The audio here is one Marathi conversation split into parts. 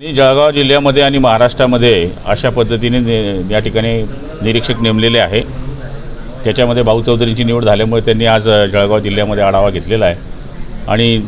मी जळगाव जिल्ह्यामध्ये आणि महाराष्ट्रामध्ये अशा पद्धतीने ने- या ठिकाणी निरीक्षक नेमलेले आहे. त्याच्यामध्ये भाऊ चौधरींची निवड झाल्यामुळे त्यांनी आज अ, जळगाव जिल्ह्यामध्ये आढावा घेतलेला आहे. आणि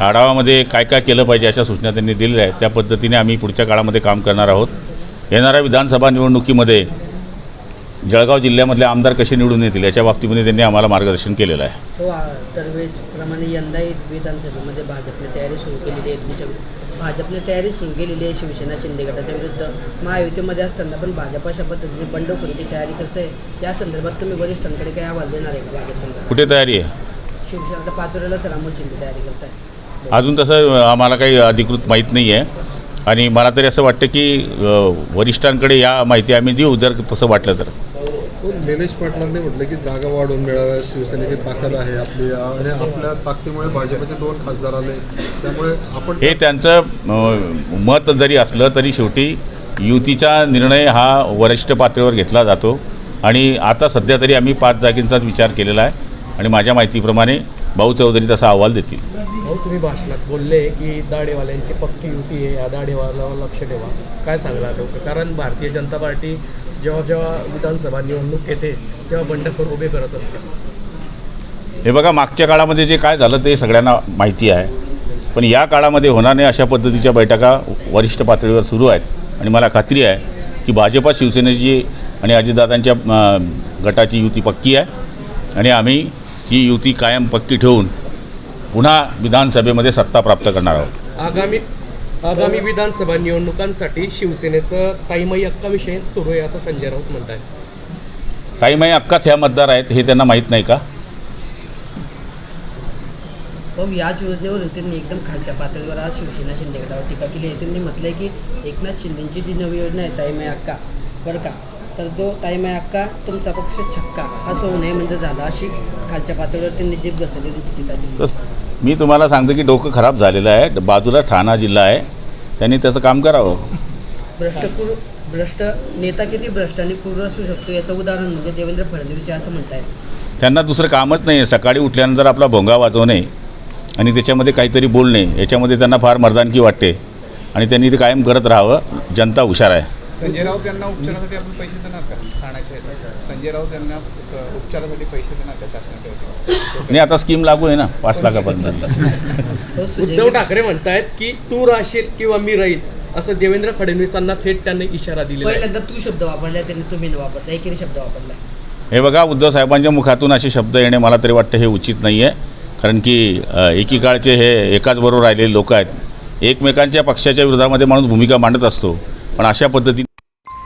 आढावामध्ये काय काय केलं पाहिजे अशा सूचना त्यांनी दिलेल्या आहेत. त्या पद्धतीने आम्ही पुढच्या काळामध्ये काम करणार आहोत. येणाऱ्या विधानसभा निवडणुकीमध्ये जळगाव जिल्ह्यामधले आमदार कसे निवडून येतील याच्या बाबतीमध्ये त्यांनी आम्हाला मार्गदर्शन केलेलं आहे. हो यंदाही विधानसभेमध्ये भाजपने तयारी सुरू केलेली आहे. तुमच्या भाजपने तयारी सुरू केलेली आहे शिवसेना शिंदे गटाच्या विरुद्ध. महायुतीमध्ये असताना पण भाजप अशा पद्धतीने बंडखोरीची तयारी करते या संदर्भात तुम्ही वरिष्ठांकडे काय आवाज देणार आहे का भाजप कुठे तयारी आहे? शिवसेना आता पाच वेळेलाच रामोल शिंदे तयारी करताय. अजून तसं आम्हाला काही अधिकृत माहीत नाही आहे. आणि मला तरी असं वाटतं की वरिष्ठांकडे या माहिती आम्ही देऊ जर तसं वाटलं तर. निलेश पाटलांनी म्हटलं की जागा वाढवून मिळाव्या शिवसेनेची ताकद आहे आपली आणि आपल्या ताकदीमुळे भाजपचे दोन खासदार आले. त्यामुळे आपण हे त्यांचं मत जरी असलं तरी शेवटी युतीचा निर्णय हा वरिष्ठ पातळीवर घेतला जातो. आणि आता सध्या तरी आम्ही पाच जागेंचाच विचार केलेला आहे. आणि माझ्या माहितीप्रमाणे भाऊ चौधरी तसा अहवाल देतील. भाऊ तुम्ही भाषणात बोलले की दाढेवाल्यांची पक्की युती आहे या दाढेवाल्यावर लक्ष ठेवा. काय सांगणार लोक? कारण भारतीय जनता पार्टी जेव्हा जेव्हा विधानसभा निवडणूक येते तेव्हा बंडखोर उभे करत असते. हे बघा मागच्या काळामध्ये जे काय झालं ते सगळ्यांना माहिती आहे. पण या काळामध्ये होणार नाही अशा पद्धतीच्या बैठका वरिष्ठ पातळीवर सुरू आहेत. आणि मला खात्री आहे की भाजपा शिवसेनेची आणि अजितदादांच्या गटाची युती पक्की आहे. आणि आम्ही ही युती कायम पक्की ठेवून पुन्हा विधानसभेमध्ये सत्ता प्राप्त करणार आहोत. आगामी आगामी विधानसभा निवडणुकांसाठी शिवसेनेचं ताईमाई अक्का विषय सुरू आहे असं संजय राऊत म्हणत आहे ताईमाई अक्काच ह्या मतदार आहेत हे त्यांना माहीत नाही का? मग याच योजनेवरून त्यांनी एकदम खालच्या पातळीवर आज शिवसेना शिंदे गटावर टीका केली आहे. त्यांनी म्हटलंय की एकनाथ शिंदेची जी नवी योजना आहे ताईमाई अक्का बरं का? तर तो ताईमाई अक्का तुमचा पक्ष छक्का असं होऊ नये म्हणजे झालं अशी खालच्या पातळीवर त्यांनी जीभ त्यांची टीका केली मी तुम्हाला सांगतो की डोकं खराब झालेलं आहे. बाजूला ठाणा जिल्हा आहे. त्यांनी त्याचं काम करावं. भ्रष्ट भ्रष्ट नेता किती भ्रष्ट आणि क्रूर असू शकतो याचं उदाहरण म्हणजे देवेंद्र फडणवीस असं म्हणतायत. त्यांना दुसरं कामच नाही आहे. सकाळी उठल्यानंतर आपला भोंगा वाजवणे आणि त्याच्यामध्ये काहीतरी बोलणे याच्यामध्ये त्यांना फार मर्दानकी वाटते आणि त्यांनी ते कायम करत राहावं. जनता हुशार आहे. संजय राऊत यांना उपचारासाठी आपण पैसे देणार का? ठाण्याच्या? संजय राऊत यांना उपचारासाठी पैसे देणार का शासनाच्या? आणि आता स्कीम लागू आहे ना पाच लाखापर्यंत. उद्धव ठाकरे म्हणतायत की तू राहशील किंवा मी राहील असं देवेंद्र फडणवीसांना थेट त्यांनी इशारा दिलेला आहे. पहिल्यांदा तू शब्द वापरलाय त्यांनी तुम्ही न वापरला एकेरी शब्द वापरलाय हे बघा उद्धव साहेबांच्या मुखातून असे शब्द येणे मला तरी वाटतं हे उचित नाही आहे कारण की एकीकाळचे हे एकाच बरोबर राहिलेले लोक आहेत. एकमेकांच्या पक्षाच्या विरोधामध्ये माणूस भूमिका मांडत असतो. पण अशा पद्धतीने